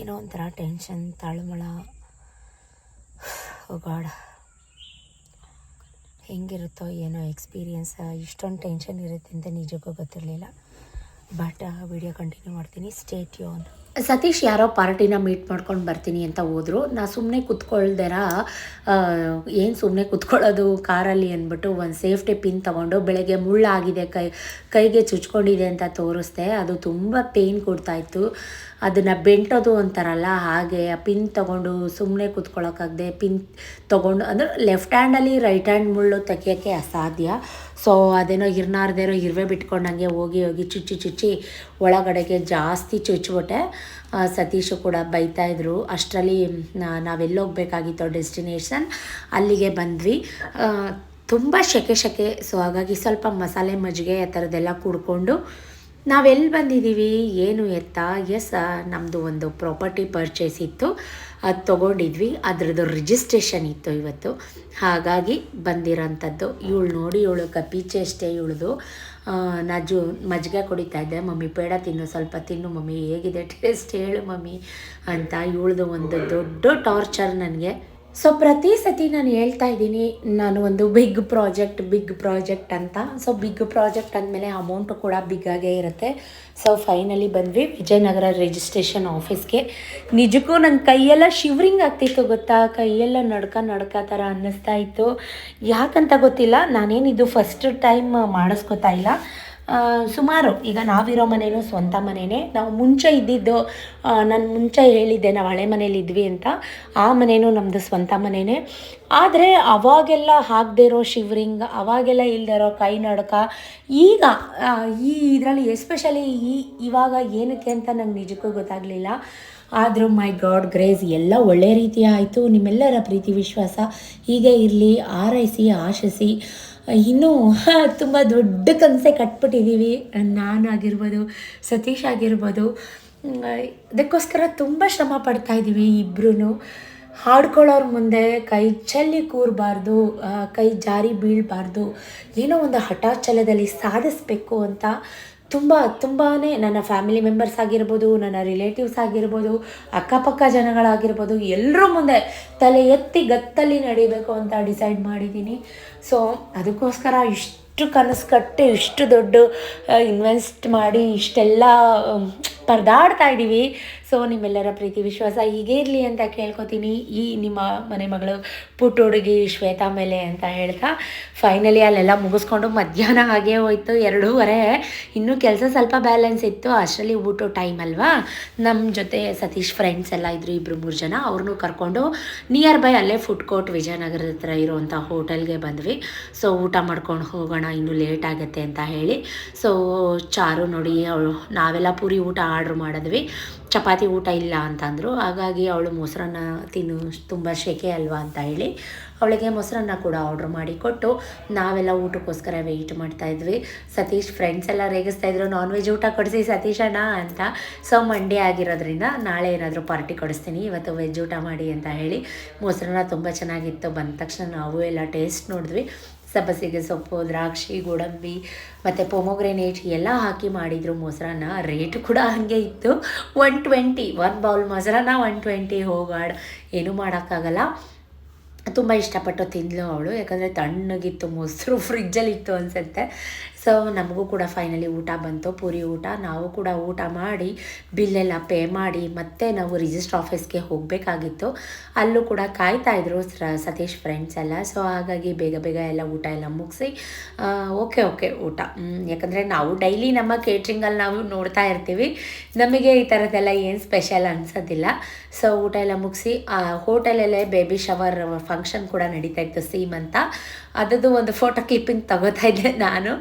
ಏನೋ ಒಂಥರ ಟೆನ್ಷನ್, ತಾಳ್ಮಳ. ಗಾಡ್. ಹೆಂಗಿರುತ್ತೋ ಏನೋ ಎಕ್ಸ್ಪೀರಿಯನ್ಸ್, ಇಷ್ಟೊಂದು ಟೆನ್ಷನ್ ಇರುತ್ತೆ ಅಂತ ನಿಜಕ್ಕೂ ಗೊತ್ತಿರಲಿಲ್ಲ. ಬಟ್ ವಿಡಿಯೋ ಕಂಟಿನ್ಯೂ ಮಾಡ್ತೀನಿ. ಸ್ಟೇಟ್ ಯೋನ್ ಸತೀಶ್ ಯಾರೋ ಪಾರ್ಟಿನ ಮೀಟ್ ಮಾಡ್ಕೊಂಡು ಬರ್ತೀನಿ ಅಂತ ಹೋದರು. ನಾ ಸುಮ್ಮನೆ ಕುತ್ಕೊಳ್ದೆರ ಏನು ಸುಮ್ಮನೆ ಕುತ್ಕೊಳ್ಳೋದು ಕಾರಲ್ಲಿ ಅಂದ್ಬಿಟ್ಟು ಒಂದು ಸೇಫ್ಟಿ ಪಿನ್ ತೊಗೊಂಡು ಬೆಳಗ್ಗೆ ಮುಳ್ಳಾಗಿದೆ, ಕೈ, ಕೈಗೆ ಚುಚ್ಕೊಂಡಿದೆ ಅಂತ ತೋರಿಸ್ದೆ. ಅದು ತುಂಬ ಪೇಯ್ನ್ ಕೊಡ್ತಾಯಿತ್ತು ಅದನ್ನು ಬೆಂಟೋದು ಅಂತಾರಲ್ಲ, ಹಾಗೆ ಆ ಪಿನ್ ತೊಗೊಂಡು ಸುಮ್ಮನೆ ಕುತ್ಕೊಳ್ಳೋಕ್ಕಾಗದೆ ಪಿನ್ ತೊಗೊಂಡು, ಅಂದರೆ ಲೆಫ್ಟ್ ಹ್ಯಾಂಡಲ್ಲಿ ರೈಟ್ ಹ್ಯಾಂಡ್ ಮುಳ್ಳು ತೆಗಿಯೋಕ್ಕೆ ಅಸಾಧ್ಯ. ಸೊ, ಅದೇನೋ ಇರ್ನಾರ್ದೇನೋ ಇರುವೆ ಬಿಟ್ಕೊಂಡಂಗೆ ಹೋಗಿ ಹೋಗಿ ಚುಚ್ಚಿ ಚುಚ್ಚಿ ಒಳಗಡೆಗೆ ಜಾಸ್ತಿ ಚುಚ್ಚಿಬಿಟ್ಟೆ ಸತೀಶು ಕೂಡ ಬೈತಾಯಿದ್ರು ಅಷ್ಟರಲ್ಲಿ ನಾವೆಲ್ಲಿ ಹೋಗ್ಬೇಕಾಗಿತ್ತು ಡೆಸ್ಟಿನೇಷನ್, ಅಲ್ಲಿಗೆ ಬಂದ್ವಿ. ತುಂಬ ಶೆಕೆ ಶೆಕೆ. ಸೊ, ಹಾಗಾಗಿ ಸ್ವಲ್ಪ ಮಸಾಲೆ ಮಜ್ಜಿಗೆ ಆ ಥರದ್ದೆಲ್ಲ ಕುಡ್ಕೊಂಡು ನಾವೆಲ್ಲಿ ಬಂದಿದ್ದೀವಿ, ಏನು ಎತ್ತ, ಎಸ್ ನಮ್ಮದು ಒಂದು ಪ್ರಾಪರ್ಟಿ ಪರ್ಚೇಸ್ ಇತ್ತು. ಅದು ತೊಗೊಂಡಿದ್ವಿ. ಅದ್ರದ್ದು ರಿಜಿಸ್ಟ್ರೇಷನ್ ಇತ್ತು ಇವತ್ತು. ಹಾಗಾಗಿ ಬಂದಿರೋಂಥದ್ದು. ಇವಳು ನೋಡಿ, ಇವಳು ಕಪೀಚೆ ಅಷ್ಟೇ ಇವಳದು. ನಾ ಜು ಮಜ್ಜಿಗೆ ಕುಡಿತಾ ಇದ್ದೆ. ಮಮ್ಮಿ ಬೇಡ ತಿನ್ನು, ಸ್ವಲ್ಪ ತಿನ್ನು ಮಮ್ಮಿ. ಹೇಗಿದೆ ಟೇಸ್ಟ್ ಹೇಳು ಮಮ್ಮಿ ಅಂತ. ಇವಳದು ಒಂದು ದೊಡ್ಡ ಟಾರ್ಚರ್ ನನಗೆ. ಸೊ ಪ್ರತಿ ಸತಿ ನಾನು ಹೇಳ್ತಾ ಇದ್ದೀನಿ, ನಾನು ಒಂದು ಬಿಗ್ ಪ್ರಾಜೆಕ್ಟ್ ಬಿಗ್ ಪ್ರಾಜೆಕ್ಟ್ ಅಂತ. ಸೊ ಬಿಗ್ ಪ್ರಾಜೆಕ್ಟ್ ಅಂದಮೇಲೆ ಅಮೌಂಟು ಕೂಡ ಬಿಗ್ ಆಗೇ ಇರುತ್ತೆ. ಸೊ ಫೈನಲಿ ಬಂದ್ವಿ ವಿಜಯನಗರ ರಿಜಿಸ್ಟ್ರೇಷನ್ ಆಫೀಸ್ಗೆ ನಿಜಕ್ಕೂ ನನ್ನ ಕೈಯೆಲ್ಲ ಶಿವರಿಂಗ್ ಆಗ್ತಿತ್ತು ಗೊತ್ತಾ? ಕೈಯೆಲ್ಲ ನಡ್ಕ ನಡ್ಕ ಥರ ಅನ್ನಿಸ್ತಾ ಇತ್ತು. ಯಾಕಂತ ಗೊತ್ತಿಲ್ಲ, ನಾನೇನಿದು ಫಸ್ಟ್ ಟೈಮ್ ಮಾಡಿಸ್ಕೊತಾ ಇಲ್ಲ. ಸುಮಾರು, ಈಗ ನಾವಿರೋ ಮನೇನು ಸ್ವಂತ ಮನೆಯೇ ನಾವು ಮುಂಚೆ ಇದ್ದಿದ್ದು ನಾನು ಮುಂಚೆ ಹೇಳಿದ್ದೆ, ನಾವು ಹಳೆ ಮನೇಲಿ ಇದ್ವಿ ಅಂತ. ಆ ಮನೇನು ನಮ್ಮದು ಸ್ವಂತ ಮನೆಯೇ ಆದರೆ ಅವಾಗೆಲ್ಲ ಹಾಕದೇ ಇರೋ ಶಿವರಿಂಗ್, ಅವಾಗೆಲ್ಲ ಇಲ್ಲದೆ ಇರೋ ಕೈ ನಡ್ಕ, ಈಗ ಈ ಇದರಲ್ಲಿ ಎಸ್ಪೆಷಲಿ ಈ, ಇವಾಗ ಏನಕ್ಕೆ ಅಂತ ನಂಗೆ ನಿಜಕ್ಕೂ ಗೊತ್ತಾಗಲಿಲ್ಲ. ಆದರೂ ಮೈ ಗಾಡ್ ಗ್ರೇಸ್, ಎಲ್ಲ ಒಳ್ಳೆ ರೀತಿ ಆಯಿತು. ನಿಮ್ಮೆಲ್ಲರ ಪ್ರೀತಿ, ವಿಶ್ವಾಸ ಹೀಗೆ ಇರಲಿ. ಆರೈಸಿ, ಆಶಿಸಿ. ಇನ್ನೂ ತುಂಬ ದೊಡ್ಡ ಕನಸೆ ಕಟ್ಬಿಟ್ಟಿದ್ದೀವಿ ನಾನಾಗಿರ್ಬೋದು ಸತೀಶ್ ಆಗಿರ್ಬೋದು. ಅದಕ್ಕೋಸ್ಕರ ತುಂಬ ಶ್ರಮ ಪಡ್ತಾ ಇದ್ದೀವಿ ಇಬ್ಬರೂ ಹಾಡ್ಕೊಳ್ಳೋರ ಮುಂದೆ ಕೈ ಚೆಲ್ಲಿ ಕೂರಬಾರ್ದು ಕೈ ಜಾರಿ ಬೀಳಬಾರ್ದು. ಏನೋ ಒಂದು ಹಠಾಚಲದಲ್ಲಿ ಸಾಧಿಸ್ಬೇಕು ಅಂತ ತುಂಬ ತುಂಬಾ ನನ್ನ ಫ್ಯಾಮಿಲಿ ಮೆಂಬರ್ಸ್ ಆಗಿರ್ಬೋದು, ನನ್ನ ರಿಲೇಟಿವ್ಸ್ ಆಗಿರ್ಬೋದು, ಅಕ್ಕಪಕ್ಕ ಜನಗಳಾಗಿರ್ಬೋದು ಎಲ್ಲರ ಮುಂದೆ ತಲೆ ಎತ್ತಿ ಗತ್ತಲ್ಲಿ ನಡಿಬೇಕು ಅಂತ ಡಿಸೈಡ್ ಮಾಡಿದ್ದೀನಿ. ಸೊ ಅದಕ್ಕೋಸ್ಕರ ಇಷ್ಟು ಕನಸು ಕಟ್ಟಿ ಇಷ್ಟು ದೊಡ್ಡ ಇನ್ವೆಸ್ಟ್ ಮಾಡಿ ಇಷ್ಟೆಲ್ಲ ಪರದಾಡ್ತಾ ಇದ್ದೀವಿ ಸೊ ನಿಮ್ಮೆಲ್ಲರ ಪ್ರೀತಿ, ವಿಶ್ವಾಸ ಹೀಗೆ ಇರಲಿ ಅಂತ ಕೇಳ್ಕೊತೀನಿ. ಈ ನಿಮ್ಮ ಮನೆ ಮಗಳು ಪುಟ್ಟ ಹುಡುಗಿ ಶ್ವೇತಾ ಮೇಲೆ ಅಂತ ಹೇಳ್ತಾ ಫೈನಲಿ ಅಲ್ಲೆಲ್ಲ ಮುಗಿಸ್ಕೊಂಡು ಮಧ್ಯಾಹ್ನ ಹಾಗೆ ಹೋಯ್ತು. ಎರಡೂವರೆ, ಇನ್ನೂ ಕೆಲಸ ಸ್ವಲ್ಪ ಬ್ಯಾಲೆನ್ಸ್ ಇತ್ತು. ಅಷ್ಟರಲ್ಲಿ ಊಟ ಟೈಮ್ ಅಲ್ವಾ? ನಮ್ಮ ಜೊತೆ ಸತೀಶ್ ಫ್ರೆಂಡ್ಸ್ ಎಲ್ಲ ಇದ್ರು ಇಬ್ಬರು ಮೂರು ಜನ. ಅವ್ರನ್ನೂ ಕರ್ಕೊಂಡು ನಿಯರ್ ಬೈ ಅಲ್ಲೇ ಫುಡ್ ಕೋರ್ಟ್ ವಿಜಯನಗರದ ಹತ್ರ ಇರುವಂಥ ಹೋಟೆಲ್ಗೆ ಬಂದ್ವಿ. ಸೊ ಊಟ ಮಾಡ್ಕೊಂಡು ಹೋಗೋಣ, ಇನ್ನೂ ಲೇಟ್ ಆಗುತ್ತೆ ಅಂತ ಹೇಳಿ. ಸೊ ಚಾರು ನೋಡಿ ಅವಳು ನಾವೆಲ್ಲ ಪೂರಿ ಊಟ ಆರ್ಡ್ರ್ ಮಾಡಿದ್ವಿ. ಚಪಾತಿ ಊಟ ಇಲ್ಲ ಅಂತಂದರು. ಹಾಗಾಗಿ ಅವಳು ಮೊಸರನ್ನ ತಿನ್ನು, ತುಂಬ ಶೆಕೆ ಅಲ್ವಾ ಅಂತ ಹೇಳಿ ಅವಳಿಗೆ ಮೊಸರನ್ನ ಕೂಡ ಆರ್ಡ್ರ್ ಮಾಡಿ ಕೊಟ್ಟು ನಾವೆಲ್ಲ ಊಟಕ್ಕೋಸ್ಕರ ವೆಯ್ಟ್ ಮಾಡ್ತಾ ಇದ್ವಿ. ಸತೀಶ್ ಫ್ರೆಂಡ್ಸ್ ಎಲ್ಲ ರೇಗಿಸ್ತಾ ಇದ್ರು ನಾನ್ ವೆಜ್ ಊಟ ಕೊಡಿಸಿ ಸತೀಶಣ್ಣ ಅಂತ. ಸೊ ಮಂಡೇ ಆಗಿರೋದ್ರಿಂದ ನಾಳೆ ಏನಾದರೂ ಪಾರ್ಟಿ ಕೊಡಿಸ್ತೀನಿ, ಇವತ್ತು ವೆಜ್ ಊಟ ಮಾಡಿ ಅಂತ ಹೇಳಿ ಮೊಸರನ್ನ ತುಂಬ ಚೆನ್ನಾಗಿತ್ತು. ಬಂದ ತಕ್ಷಣ ನಾವು ಎಲ್ಲ ಟೇಸ್ಟ್ ನೋಡಿದ್ವಿ. ಸಬ್ಬಸಿಗೆ ಸೊಪ್ಪು, ದ್ರಾಕ್ಷಿ, ಗೋಡಂಬಿ ಮತ್ತು ಪೊಮೊಗ್ರೆನೇಟ್ ಎಲ್ಲ ಹಾಕಿ ಮಾಡಿದರು. ಮೊಸರನ್ನ ರೇಟ್ ಕೂಡ ಹಾಗೆ ಇತ್ತು. ಒನ್ ಟ್ವೆಂಟಿ ಒನ್ ಬೌಲ್ ಮೊಸರನ್ನ ಒನ್ ಟ್ವೆಂಟಿ ಹೋಗಾಡ್ ಏನೂ ಮಾಡೋಕ್ಕಾಗಲ್ಲ. ತುಂಬ ಇಷ್ಟಪಟ್ಟು ತಿಂದಳು ಅವಳು. ಯಾಕಂದರೆ ತಣ್ಣಗಿತ್ತು ಮೊಸರು ಫ್ರಿಜ್ಜಲ್ಲಿ ಇತ್ತು ಅನಿಸುತ್ತೆ. ಸೊ ನಮಗೂ ಕೂಡ ಫೈನಲಿ ಊಟ ಬಂತು. ಪೂರಿ ಊಟ. ನಾವು ಕೂಡ ಊಟ ಮಾಡಿ ಬಿಲ್ಲೆಲ್ಲ ಪೇ ಮಾಡಿ, ಮತ್ತೆ ನಾವು ರಿಜಿಸ್ಟರ್ ಆಫೀಸ್ಗೆ ಹೋಗಬೇಕಾಗಿತ್ತು. ಅಲ್ಲೂ ಕೂಡ ಕಾಯ್ತಾ ಇದ್ರು ಸತೀಶ್ ಫ್ರೆಂಡ್ಸ್ ಎಲ್ಲ. ಸೊ ಹಾಗಾಗಿ ಬೇಗ ಬೇಗ ಎಲ್ಲ ಊಟ ಎಲ್ಲ ಮುಗಿಸಿ ಓಕೆ ಓಕೆ ಊಟ. ಯಾಕಂದರೆ ನಾವು ಡೈಲಿ ನಮ್ಮ ಕೇಟ್ರಿಂಗಲ್ಲಿ ನಾವು ನೋಡ್ತಾ ಇರ್ತೀವಿ. ನಮಗೆ ಈ ಥರದ್ದೆಲ್ಲ ಏನು ಸ್ಪೆಷಲ್ ಅನ್ಸೋದಿಲ್ಲ. ಸೊ ಊಟ ಎಲ್ಲ ಮುಗಿಸಿ ಹೋಟೆಲಲ್ಲೇ ಬೇಬಿ ಶವರ್ ಫಂಕ್ಷನ್ ಕೂಡ ನಡೀತಾ ಇತ್ತು ಸೀಮ್ ಅಂತ. ಅದದು ಒಂದು ಫೋಟೋ ಕ್ಲಿಪ್ಪಿಂಗ್ ತಗೋತಾ ಇದ್ದೆ ನಾನು.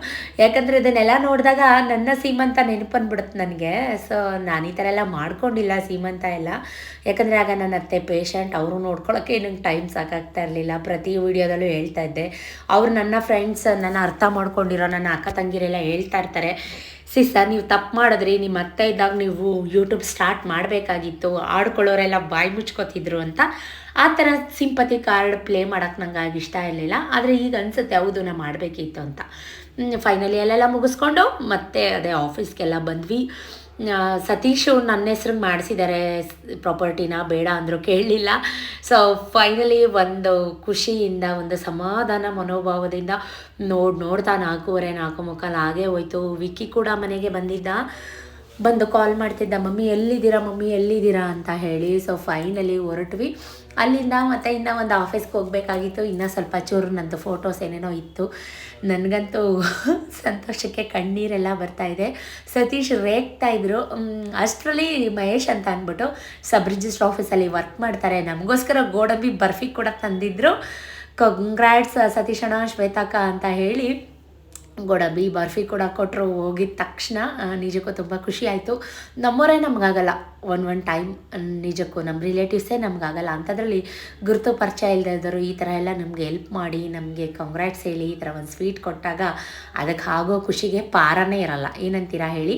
ಯಾಕಂದರೆ ಇದನ್ನೆಲ್ಲ ನೋಡಿದಾಗ ನನ್ನ ಸೀಮಂತ ನೆನಪು ನನಗೆ. ಸೊ ನಾನು ಈ ಥರ ಎಲ್ಲ ಮಾಡ್ಕೊಂಡಿಲ್ಲ ಸೀಮಂತ ಎಲ್ಲ. ಯಾಕಂದರೆ ಆಗ ನನ್ನ ಅತ್ತೆ ಪೇಷಂಟ್ ಅವರು ನೋಡ್ಕೊಳ್ಳೋಕ್ಕೆ ನಂಗೆ ಟೈಮ್ ಸಾಕಾಗ್ತಾ ಇರಲಿಲ್ಲ. ಪ್ರತಿ ವಿಡಿಯೋದಲ್ಲೂ ಹೇಳ್ತಾ ಇದ್ದೆ. ಅವ್ರು ನನ್ನ ಫ್ರೆಂಡ್ಸ್ ನನ್ನ ಅರ್ಥ ಮಾಡ್ಕೊಂಡಿರೋ ನನ್ನ ಅಕ್ಕ ತಂಗಿರೆಲ್ಲ ಹೇಳ್ತಾ ಇರ್ತಾರೆ. ಸಿಸ್ಸ ನೀವು ತಪ್ಪು ಮಾಡಿದ್ರಿ. ನಿಮ್ಮ ಅತ್ತೆ ಇದ್ದಾಗ ನೀವು ಯೂಟ್ಯೂಬ್ ಸ್ಟಾರ್ಟ್ ಮಾಡಬೇಕಾಗಿತ್ತು. ಆಡ್ಕೊಳ್ಳೋರೆಲ್ಲ ಬಾಯಿ ಮುಚ್ಕೋತಿದ್ರು ಅಂತ. ಆ ಥರ ಸಿಂಪತಿ ಕಾರ್ಡ್ ಪ್ಲೇ ಮಾಡೋಕ್ಕೆ ನಂಗೆ ಆಗ ಇಷ್ಟ ಇರಲಿಲ್ಲ. ಆದರೆ ಈಗ ಅನಿಸುತ್ತೆ, ಹೌದು, ನಾ ಮಾಡಬೇಕಿತ್ತು ಅಂತ. ಫೈನಲಿ ಅಲ್ಲೆಲ್ಲ ಮುಗಿಸ್ಕೊಂಡು ಮತ್ತೆ ಅದೇ ಆಫೀಸ್ಗೆಲ್ಲ ಬಂದ್ವಿ. ಸತೀಶ್ ನನ್ನ ಹೆಸ್ರಿಗೆ ಮಾಡಿಸಿದ್ದಾರೆ ಪ್ರಾಪರ್ಟಿನ ಬೇಡ ಅಂದರು ಕೇಳಲಿಲ್ಲ ಸೊ ಫೈನಲಿ ಒಂದು ಖುಷಿಯಿಂದ, ಒಂದು ಸಮಾಧಾನ ಮನೋಭಾವದಿಂದ ನೋಡಿ, ನೋಡ್ತಾ ನಾಲ್ಕೂವರೆ, ನಾಲ್ಕು ಮುಕ್ಕಾಲು ಹಾಗೆ ಹೋಯ್ತು. ವಿಕ್ಕಿ ಕೂಡ ಮನೆಗೆ ಬಂದಿದ್ದ. ಬಂದು ಕಾಲ್ ಮಾಡ್ತಿದ್ದ, ಮಮ್ಮಿ ಎಲ್ಲಿದ್ದೀರಾ ಮಮ್ಮಿ ಎಲ್ಲಿದ್ದೀರಾ? ಅಂತ ಹೇಳಿ. ಸೊ ಫೈನಲಿ ಹೊರಟ್ವಿ. ಅಲ್ಲಿಂದ ಮತ್ತೆ ಇನ್ನೂ ಒಂದು ಆಫೀಸ್ಗೆ ಹೋಗಬೇಕಾಗಿತ್ತು. ಇನ್ನೂ ಸ್ವಲ್ಪ ಚೂರು ನಂದು ಫೋಟೋಸ್ ಏನೇನೋ ಇತ್ತು. ನನಗಂತೂ ಸಂತೋಷಕ್ಕೆ ಕಣ್ಣೀರೆಲ್ಲ ಬರ್ತಾ ಇದೆ. ಸತೀಶ್ ರೇಗ್ತಾ ಇದ್ರು. ಅಷ್ಟರಲ್ಲಿ ಮಹೇಶ್ ಅಂತ ಅಂದ್ಬಿಟ್ಟು ಸಬ್ ರಿಜಿಸ್ಟರ್ ಆಫೀಸಲ್ಲಿ ವರ್ಕ್ ಮಾಡ್ತಾರೆ. ನಮಗೋಸ್ಕರ ಗೋಡಂಬಿ ಬರ್ಫಿ ಕೂಡ ತಂದಿದ್ರು. ಕಂಗ್ರಾಟ್ಸ್ ಸತೀಶ್ ಅಣ್ಣ ಶ್ವೇತಾಕ ಅಂತ ಹೇಳಿ. ಗೋಡಂಬಿ ಬರ್ಫಿ ಕೂಡ ಕೊಟ್ಟರು ಹೋಗಿದ ತಕ್ಷಣ ನಿಜಕ್ಕೂ ತುಂಬ ಖುಷಿ ಆಯಿತು. ನಮ್ಮವರೇ ನಮಗಾಗಲ್ಲ. ಒನ್ ಒನ್ ಟೈಮ್, ನಿಜಕ್ಕೂ ನಮ್ಮ ರಿಲೇಟಿವ್ಸೇ ನಮಗಾಗಲ್ಲ. ಅಂಥದ್ರಲ್ಲಿ ಗುರುತು ಪರಿಚಯ ಇಲ್ಲದೆ ಇದ್ದರು ಈ ಥರ ಎಲ್ಲ ನಮಗೆ ಹೆಲ್ಪ್ ಮಾಡಿ, ನಮಗೆ ಕಂಗ್ರಾಟ್ಸ್ ಹೇಳಿ, ಈ ಥರ ಒಂದು ಸ್ವೀಟ್ ಕೊಟ್ಟಾಗ ಅದಕ್ಕೆ ಆಗೋ ಖುಷಿಗೆ ಪಾರನೇ ಇರಲ್ಲ. ಏನಂತೀರಾ ಹೇಳಿ?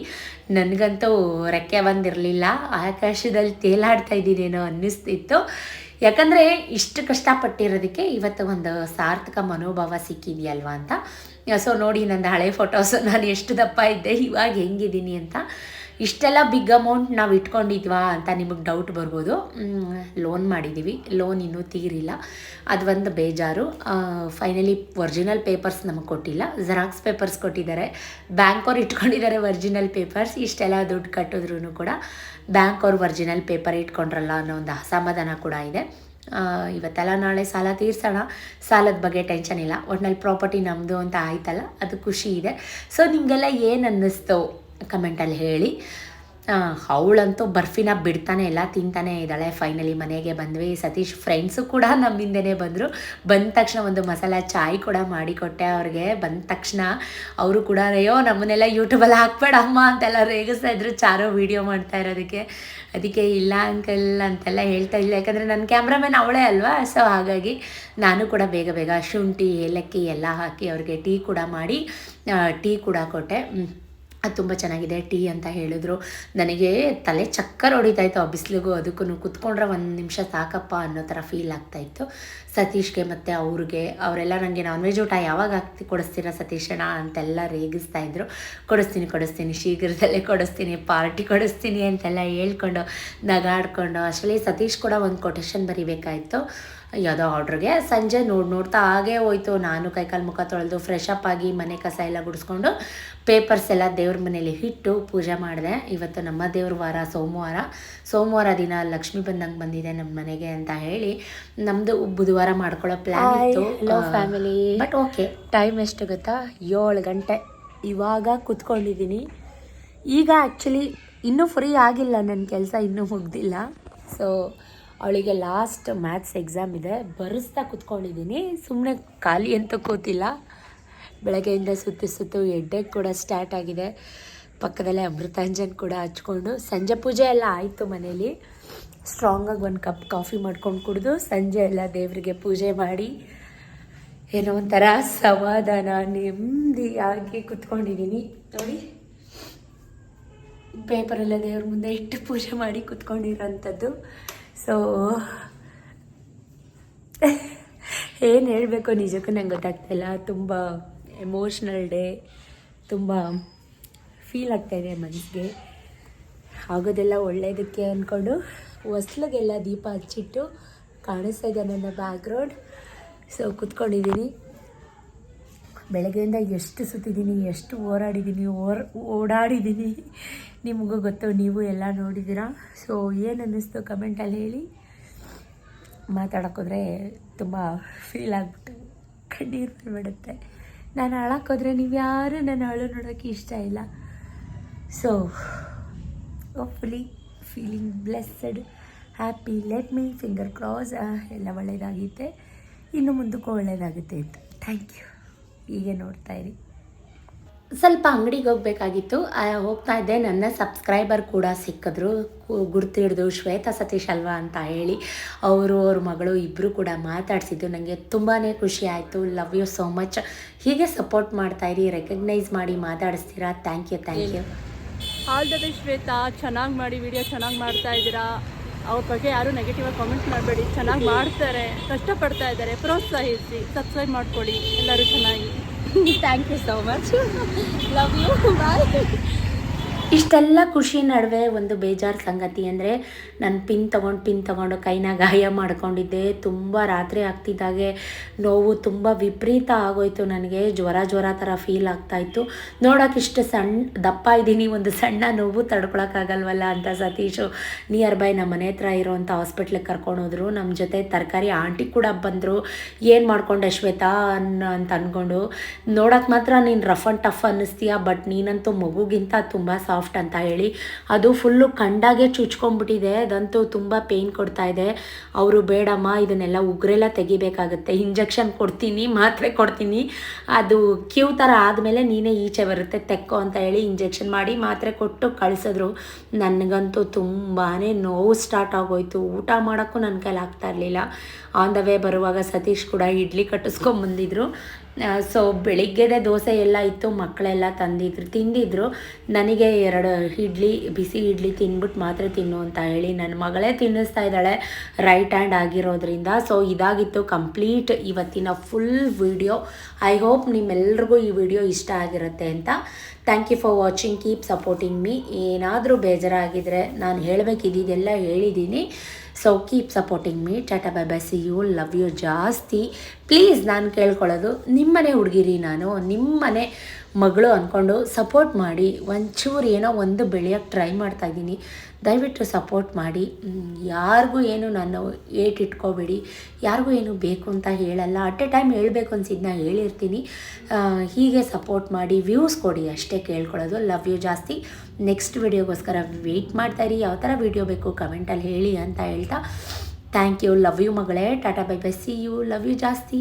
ನನಗಂತೂ ರೆಕ್ಕೆ ಬಂದಿರಲಿಲ್ಲ. ಆಕಾಶದಲ್ಲಿ ತೇಲಾಡ್ತಾ ಇದ್ದೀನೇನೋ ಅನ್ನಿಸ್ತಿತ್ತು. ಯಾಕಂದರೆ ಇಷ್ಟು ಕಷ್ಟಪಟ್ಟಿರೋದಕ್ಕೆ ಇವತ್ತು ಒಂದು ಸಾರ್ಥಕ ಮನೋಭಾವ ಸಿಕ್ಕಿದೆಯಲ್ವಾ ಅಂತ. ಸೊ ನೋಡಿ ನನ್ನ ಹಳೆ ಫೋಟೋಸ್ ನಾನು ಎಷ್ಟು ದಪ್ಪ ಇದ್ದೆ, ಇವಾಗ ಹೆಂಗಿದ್ದೀನಿ ಅಂತ. ಇಷ್ಟೆಲ್ಲ ಬಿಗ್ ಅಮೌಂಟ್ ನಾವು ಇಟ್ಕೊಂಡಿದ್ವಾ ಅಂತ ನಿಮಗೆ ಡೌಟ್ ಬರ್ಬೋದು. ಲೋನ್ ಮಾಡಿದ್ದೀವಿ ಲೋನ್ ಇನ್ನೂ ತೀರಿಲ್ಲ. ಅದು ಒಂದು ಬೇಜಾರು. ಫೈನಲಿ ಒರಿಜಿನಲ್ ಪೇಪರ್ಸ್ ನಮಗೆ ಕೊಟ್ಟಿಲ್ಲ. ಜೆರಾಕ್ಸ್ ಪೇಪರ್ಸ್ ಕೊಟ್ಟಿದ್ದಾರೆ. ಬ್ಯಾಂಕ್ ಅವ್ರು ಇಟ್ಕೊಂಡಿದ್ದಾರೆ ಒರಿಜಿನಲ್ ಪೇಪರ್ಸ್ ಇಷ್ಟೆಲ್ಲ ದುಡ್ಡು ಕಟ್ಟಿದ್ರು ಕೂಡ ಬ್ಯಾಂಕ್ ಅವ್ರು ಒರಿಜಿನಲ್ ಪೇಪರ್ ಇಟ್ಕೊಂಡ್ರಲ್ಲ ಅನ್ನೋ ಒಂದು ಅಸಮಾಧಾನ ಕೂಡ ಇದೆ. ಇವತ್ತೆಲ್ಲ ನಾಳೆ ಸಾಲ ತೀರ್ಸೋಣ. ಸಾಲದ ಬಗ್ಗೆ ಟೆನ್ಷನ್ ಇಲ್ಲ. ಒಟ್ನಲ್ಲಿ ಪ್ರಾಪರ್ಟಿ ನಮ್ಮದು ಅಂತ ಆಯ್ತಲ್ಲ, ಅದು ಖುಷಿ ಇದೆ. ಸೊ ನಿಮಗೆಲ್ಲ ಏನು ಅನ್ನಿಸ್ತು? ಕಮೆಂಟಲ್ಲಿ ಹೇಳಿ. ಅವಳಂತೂ ಬರ್ಫಿನ ಬಿಡ್ತಾನೆ ಇಲ್ಲ, ತಿಂತಾನೆ ಇದ್ದಾಳೆ. ಫೈನಲಿ ಮನೆಗೆ ಬಂದ್ವಿ. ಸತೀಶ್ ಫ್ರೆಂಡ್ಸು ಕೂಡ ನಮ್ಮಿಂದೇ ಬಂದರು. ಬಂದ ತಕ್ಷಣ ಒಂದು ಮಸಾಲ ಚಾಯ್ ಕೂಡ ಮಾಡಿಕೊಟ್ಟೆ ಅವ್ರಿಗೆ. ಬಂದ ತಕ್ಷಣ ಅವರು ಕೂಡ, ಅಯ್ಯೋ, ನಮ್ಮನ್ನೆಲ್ಲ ಯೂಟ್ಯೂಬಲ್ಲಿ ಹಾಕ್ಬೇಡ ಅಮ್ಮ ಅಂತೆಲ್ಲ ರೇಗಿಸ್ತಾ ಇದ್ರು. ಚಾರೋ ವೀಡಿಯೋ ಮಾಡ್ತಾ ಇರೋದಕ್ಕೆ. ಅದಕ್ಕೆ ಇಲ್ಲ ಅಂಕಲ್ ಅಂತೆಲ್ಲ ಹೇಳ್ತಾ ಇಲ್ಲ. ಯಾಕಂದರೆ ನನ್ನ ಕ್ಯಾಮ್ರಾಮನ್ ಅವಳೇ ಅಲ್ವಾ? ಸೊ ಹಾಗಾಗಿ ನಾನು ಕೂಡ ಬೇಗ ಬೇಗ ಶುಂಠಿ, ಏಲಕ್ಕಿ ಎಲ್ಲ ಹಾಕಿ ಅವ್ರಿಗೆ ಟೀ ಕೂಡ ಮಾಡಿ ಟೀ ಕೂಡ ಕೊಟ್ಟೆ. ಅದು ತುಂಬ ಚೆನ್ನಾಗಿದೆ, ಟೀ ಅಂತ ಹೇಳಿದ್ರು. ನನಗೆ ತಲೆ ಚಕ್ಕರ್ ಹೊಡಿತಾ ಇತ್ತು ಆ ಬಿಸಿಲಿಗೂ ಅದಕ್ಕೂ ಕುತ್ಕೊಂಡ್ರೆ ಒಂದು ನಿಮಿಷ ಸಾಕಪ್ಪ ಅನ್ನೋ ಥರ ಫೀಲ್ ಆಗ್ತಾಯಿತ್ತು. ಸತೀಶ್ಗೆ ಮತ್ತು ಅವ್ರಿಗೆ, ಅವರೆಲ್ಲ ನನಗೆ ನಾನ್ ವೆಜ್ ಊಟ ಯಾವಾಗ ಹಾಕ್ತಿ, ಕೊಡಿಸ್ತೀರಾ ಸತೀಶಣ ಅಂತೆಲ್ಲ ರೇಗಿಸ್ತಾ ಇದ್ರು. ಕೊಡಿಸ್ತೀನಿ ಕೊಡಿಸ್ತೀನಿ, ಶೀಘ್ರದಲ್ಲೇ ಕೊಡಿಸ್ತೀನಿ ಪಾರ್ಟಿ ಕೊಡಿಸ್ತೀನಿ ಅಂತೆಲ್ಲ ಹೇಳ್ಕೊಂಡು ನಗಾಡ್ಕೊಂಡು ಅಷ್ಟರಲ್ಲಿ ಸತೀಶ್ ಕೂಡ ಒಂದು ಕೊಟೇಶನ್ ಬರಿಬೇಕಾಯಿತು. ಯಾವುದೋ ಆರ್ಡ್ರಿಗೆ. ಸಂಜೆ ನೋಡಿ ನೋಡ್ತಾ ಹಾಗೇ ಹೋಯ್ತು. ನಾನು ಕೈಕಾಲು ಮುಖ ತೊಳೆದು ಫ್ರೆಶ್ ಅಪ್ ಆಗಿ ಮನೆ ಕಸ ಎಲ್ಲ ಗುಡಿಸ್ಕೊಂಡು ಪೇಪರ್ಸ್ ಎಲ್ಲ ದೇವ್ರ ಮನೇಲಿ ಇಟ್ಟು ಪೂಜೆ ಮಾಡಿದೆ. ಇವತ್ತು ನಮ್ಮ ದೇವ್ರ ವಾರ ಸೋಮವಾರ. ಸೋಮವಾರ ದಿನ ಲಕ್ಷ್ಮಿ ಬಂದಂಗೆ ಬಂದಿದೆ ನಮ್ಮ ಮನೆಗೆ ಅಂತ ಹೇಳಿ ನಮ್ಮದು ಬುಧವಾರ ಮಾಡ್ಕೊಳ್ಳೋ ಪ್ಲ್ಯಾನ್ ಇತ್ತು. ಫ್ಯಾಮಿಲಿ. ಬಟ್ ಓಕೆ ಟೈಮ್ ಎಷ್ಟು ಗೊತ್ತಾ? ಏಳು ಗಂಟೆ. ಇವಾಗ ಕುತ್ಕೊಂಡಿದ್ದೀನಿ. ಈಗ ಆ್ಯಕ್ಚುಲಿ ಇನ್ನೂ ಫ್ರೀ ಆಗಿಲ್ಲ. ನನ್ನ ಕೆಲಸ ಇನ್ನೂ ಮುಗ್ದಿಲ್ಲ. ಸೊ ಅವಳಿಗೆ ಲಾಸ್ಟ್ ಮ್ಯಾಥ್ಸ್ ಎಕ್ಸಾಮ್ ಇದೆ. ಬರೆಸ್ತಾ ಕುತ್ಕೊಂಡಿದ್ದೀನಿ. ಸುಮ್ಮನೆ ಖಾಲಿ ಅಂತ ಕೂತಿಲ್ಲ. ಬೆಳಗ್ಗೆಯಿಂದ ಸುತ್ತು ಸುತ್ತು ಎಡ್ಡೆಗೆ ಕೂಡ ಸ್ಟಾರ್ಟ್ ಆಗಿದೆ. ಪಕ್ಕದಲ್ಲೇ ಅಮೃತಾಂಜನ್ ಕೂಡ ಹಚ್ಕೊಂಡು. ಸಂಜೆ ಪೂಜೆ ಎಲ್ಲ ಆಯಿತು ಮನೇಲಿ. ಸ್ಟ್ರಾಂಗಾಗಿ ಒಂದು ಕಪ್ ಕಾಫಿ ಮಾಡ್ಕೊಂಡು ಕುಡಿದು ಸಂಜೆ ಎಲ್ಲ ದೇವರಿಗೆ ಪೂಜೆ ಮಾಡಿ. ಏನೋ ಒಂಥರ ಸಮಾಧಾನ, ನೆಮ್ಮದಿಯಾಗಿ ಕುತ್ಕೊಂಡಿದ್ದೀನಿ. ನೋಡಿ. ಪೇಪರೆಲ್ಲ ದೇವ್ರ ಮುಂದೆ ಇಟ್ಟು ಪೂಜೆ ಮಾಡಿ ಕುತ್ಕೊಂಡಿರೋಂಥದ್ದು. ಸೊ ಏನು ಹೇಳಬೇಕು? ನಿಜಕ್ಕೂ ನಂಗೆ ಗೊತ್ತಾಗ್ತಾಯಿಲ್ಲ ತುಂಬ ಎಮೋಷ್ನಲ್ ಡೇ ತುಂಬ ಫೀಲ್ ಆಗ್ತಾಯಿದೆ ಮನಸ್ಸಿಗೆ ಆಗೋದೆಲ್ಲ ಒಳ್ಳೆಯದಕ್ಕೆ ಅಂದ್ಕೊಂಡು ಹೊಸ್ಲಿಗೆಲ್ಲ ದೀಪ ಹಚ್ಚಿಟ್ಟು ಕಾಣಿಸ್ತಾ ಇದೆ ನನ್ನ ಬ್ಯಾಕ್ಗ್ರೌಂಡ್ ಸೊ ಕುತ್ಕೊಂಡಿದ್ದೀನಿ. ಬೆಳಗ್ಗೆಯಿಂದ ಎಷ್ಟು ಸುತ್ತಿದ್ದೀನಿ, ಎಷ್ಟು ಓಡಾಡಿದ್ದೀನಿ ಓರ್, ಓಡಾಡಿದ್ದೀನಿ. ನಿಮಗೂ ಗೊತ್ತು, ನೀವು ಎಲ್ಲ ನೋಡಿದ್ದೀರಾ. ಸೊ ಏನು ಅನ್ನಿಸ್ತು ಕಮೆಂಟಲ್ಲಿ ಹೇಳಿ. ಮಾತಾಡೋಕ್ಕೋದ್ರೆ ತುಂಬ ಫೀಲ್ ಆಗಿಬಿಟ್ಟು ಕಣ್ಣೀರು ಬಿಡುತ್ತೆ. ನಾನು ಅಳಕ್ಕೋದ್ರೆ ನೀವು ಯಾರೂ ನನ್ನ ಅಳು ನೋಡೋಕ್ಕೆ ಇಷ್ಟ ಇಲ್ಲ. So hopefully feeling blessed happy let me finger cross ಎಲ್ಲ ಒಳ್ಳೆಯದಾಗಿತ್ತೆ ಇನ್ನು ಮುಂದಕ್ಕೂ ಒಳ್ಳೆಯದಾಗುತ್ತೆ ಅಂತ. ಥ್ಯಾಂಕ್ ಯು ಹೀಗೆ ನೋಡ್ತಾ ಇರಿ. ಸ್ವಲ್ಪ ಅಂಗಡಿಗೆ ಹೋಗಬೇಕಾಗಿತ್ತು. ಹೋಗ್ತಾ ಇದ್ದೆ. ನನ್ನ ಸಬ್ಸ್ಕ್ರೈಬರ್ ಕೂಡ ಸಿಕ್ಕಿದ್ರು. ಗುರ್ತು ಹಿಡಿದು ಶ್ವೇತಾ ಸತೀಶ್ ಅಲ್ವಾ ಅಂತ ಹೇಳಿ ಅವರು ಅವ್ರ ಮಗಳು ಇಬ್ಬರು ಕೂಡ ಮಾತಾಡಿಸಿದ್ದು ನನಗೆ ತುಂಬಾ ಖುಷಿ ಆಯಿತು. ಲವ್ ಯು ಸೋ ಮಚ್ ಹೀಗೆ ಸಪೋರ್ಟ್ ಮಾಡ್ತಾ ಇರಿ. ರೆಕಗ್ನೈಸ್ ಮಾಡಿ ಮಾತಾಡಿಸ್ತೀರಾ? Thank you thank you all the best Shwetha. ಚೆನ್ನಾಗಿ ಮಾಡಿ ವಿಡಿಯೋ ಚೆನ್ನಾಗಿ ಮಾಡ್ತಾ ಇದ್ದೀರಾ? ಅವ್ರ ಬಗ್ಗೆ ಯಾರು ನೆಗೆಟಿವ್ ಆಗಿ ಕಾಮೆಂಟ್ ಮಾಡಬೇಡಿ. ಚೆನ್ನಾಗಿ ಮಾಡ್ತಾರೆ. ಕಷ್ಟಪಡ್ತಾ ಇದ್ದಾರೆ. ಪ್ರೋತ್ಸಾಹಿಸಿ. ಸಬ್ಸ್ಕ್ರೈಬ್ ಮಾಡ್ಕೊಳ್ಳಿ. ಎಲ್ಲರೂ ಚೆನ್ನಾಗಿ. Thank you so much love you bye ಇಷ್ಟೆಲ್ಲ ಖುಷಿ ನಡುವೆ ಒಂದು ಬೇಜಾರು ಸಂಗತಿ ಅಂದರೆ ನಾನು ಪಿನ್ ತೊಗೊಂಡು ಪಿನ್ ತೊಗೊಂಡು ಕೈನ ಗಾಯ ಮಾಡ್ಕೊಂಡಿದ್ದೆ. ತುಂಬ ರಾತ್ರಿ ಆಗ್ತಿದ್ದಾಗೆ ನೋವು ತುಂಬ ವಿಪರೀತ ಆಗೋಯ್ತು ನನಗೆ. ಜ್ವರ ಜ್ವರ ಥರ ಫೀಲ್ ಆಗ್ತಾಯಿತ್ತು ನೋಡೋಕೆ ಇಷ್ಟು ಸಣ್ಣ ದಪ್ಪ ಇದ್ದೀನಿ, ಒಂದು ಸಣ್ಣ ನೋವು ತಡ್ಕೊಳಕ್ಕಾಗಲ್ವಲ್ಲ ಅಂತ ಸತೀಶು ನಿಯರ್ ಬೈ ನಮ್ಮ ಮನೆ ಹತ್ರ ಇರೋವಂಥ ಹಾಸ್ಪಿಟ್ಲಿಗೆ ಕರ್ಕೊಂಡೋದ್ರು ನಮ್ಮ ಜೊತೆ ತರಕಾರಿ ಆಂಟಿ ಕೂಡ ಬಂದರು. ಏನು ಮಾಡ್ಕೊಂಡೆ ಶ್ವೇತಾ ಅನ್ನ ಅಂತ ಅಂದ್ಕೊಂಡು ನೋಡೋಕೆ ಮಾತ್ರ ನೀನು ರಫ್ ಆ್ಯಂಡ್ ಟಫ್ ಅನ್ನಿಸ್ತೀಯ? ಬಟ್ ನೀನಂತೂ ಮಗುಗಿಂತ ತುಂಬ ಸಾಫ್ಟ್ ಅಂತ ಹೇಳಿ. ಅದು ಫುಲ್ಲು ಕಂಡಾಗೆ ಚುಚ್ಕೊಂಡ್ಬಿಟ್ಟಿದೆ. ಅದಂತೂ ತುಂಬ ಪೇಯ್ನ್ ಕೊಡ್ತಾ ಇದೆ. ಅವರು, ಬೇಡಮ್ಮ, ಇದನ್ನೆಲ್ಲ ಉಗ್ರೆಲ್ಲ ತೆಗಿಬೇಕಾಗುತ್ತೆ. ಇಂಜೆಕ್ಷನ್ ಕೊಡ್ತೀನಿ, ಮಾತ್ರೆ ಕೊಡ್ತೀನಿ. ಅದು ಕ್ಯೂ ಥರ ಆದಮೇಲೆ ನೀನೇ ಈಚೆ ಬರುತ್ತೆ. ತೆಕ್ಕೋ ಅಂತ ಹೇಳಿ ಇಂಜೆಕ್ಷನ್ ಮಾಡಿ ಮಾತ್ರೆ ಕೊಟ್ಟು ಕಳಿಸಿದ್ರು. ನನಗಂತೂ ತುಂಬಾ ನೋವು ಸ್ಟಾರ್ಟ್ ಆಗೋಯ್ತು. ಊಟ ಮಾಡೋಕ್ಕೂ ನನ್ನ ಕೈಲಿ ಆಗ್ತಾ ಇರಲಿಲ್ಲ. ಆನ್ ದ ವೇ ಬರುವಾಗ ಸತೀಶ್ ಕೂಡ ಇಡ್ಲಿ ಕಟ್ಟಿಸ್ಕೊಂಬಂದಿದ್ರು ಸೊ ಬೆಳಿಗ್ಗೆದೇ ದೋಸೆ ಎಲ್ಲ ಇತ್ತು, ಮಕ್ಕಳೆಲ್ಲ ತಂದಿದ್ರು. ತಿಂದಿದ್ರು. ನನಗೆ ಎರಡು ಇಡ್ಲಿ, ಬಿಸಿ ಇಡ್ಲಿ ತಿನ್ಬಿಟ್ಟು ಮಾತ್ರ ತಿನ್ನು ಅಂತ ಹೇಳಿ ನನ್ನ ಮಗಳೇ ತಿನ್ನಿಸ್ತಾ ಇದ್ದಾಳೆ ರೈಟ್ ಹ್ಯಾಂಡ್ ಆಗಿರೋದ್ರಿಂದ. ಸೊ ಇದಾಗಿತ್ತು ಕಂಪ್ಲೀಟ್ ಇವತ್ತಿನ ಫುಲ್ ವಿಡಿಯೋ ಐ ಹೋಪ್ ನಿಮ್ಮೆಲ್ರಿಗೂ ಈ ವಿಡಿಯೋ ಇಷ್ಟ ಆಗಿರುತ್ತೆ ಅಂತ thank you for watching keep supporting me ಏನಾದರೂ ಬೇಜಾರಾಗಿದ್ದರೆ ನಾನು ಹೇಳಬೇಕಿದ್ದೆಲ್ಲ ಹೇಳಿದ್ದೀನಿ. So keep supporting me tata bye bye see you love you ಜಾಸ್ತಿ. ಪ್ಲೀಸ್ ನಾನು ಕೇಳ್ಕೊಳ್ಳೋದು, ನಿಮ್ಮನೆ ಹುಡುಗಿರಿ ನಾನು. ನಿಮ್ಮನೆ ಮಗಳು ಅಂದ್ಕೊಂಡು ಸಪೋರ್ಟ್ ಮಾಡಿ, ಒಂಚೂರು ಏನೋ ಒಂದು ಬೆಳೆಯೋಕ್ಕೆ ಟ್ರೈ ಮಾಡ್ತಾ ಇದ್ದೀನಿ. ದಯವಿಟ್ಟು ಸಪೋರ್ಟ್ ಮಾಡಿ. ಯಾರಿಗೂ ಏನು ನಾನು ಏಟ್ ಇಟ್ಕೋಬೇಡಿ, ಯಾರಿಗೂ ಏನು ಬೇಕು ಅಂತ ಹೇಳಲ್ಲ. ಅಟ್ ಎ ಟೈಮ್ ಹೇಳಬೇಕು ಅನ್ಸಿದ್ನ ಹೇಳಿರ್ತೀನಿ. ಹೀಗೆ ಸಪೋರ್ಟ್ ಮಾಡಿ ವ್ಯೂಸ್ ಕೊಡಿ ಅಷ್ಟೇ ಕೇಳ್ಕೊಳ್ಳೋದು. ಲವ್ ಯು ಜಾಸ್ತಿ. ನೆಕ್ಸ್ಟ್ ವಿಡಿಯೋಗೋಸ್ಕರ ವೆಯ್ಟ್ ಮಾಡ್ತಾಯಿರಿ ಯಾವ ಥರ ವಿಡಿಯೋ ಬೇಕು ಕಮೆಂಟಲ್ಲಿ ಹೇಳಿ ಅಂತ ಹೇಳ್ತಾ. ಥ್ಯಾಂಕ್ ಯು ಲವ್ ಯು ಮಗಳೇ. Tata bye bye see you love you ಜಾಸ್ತಿ.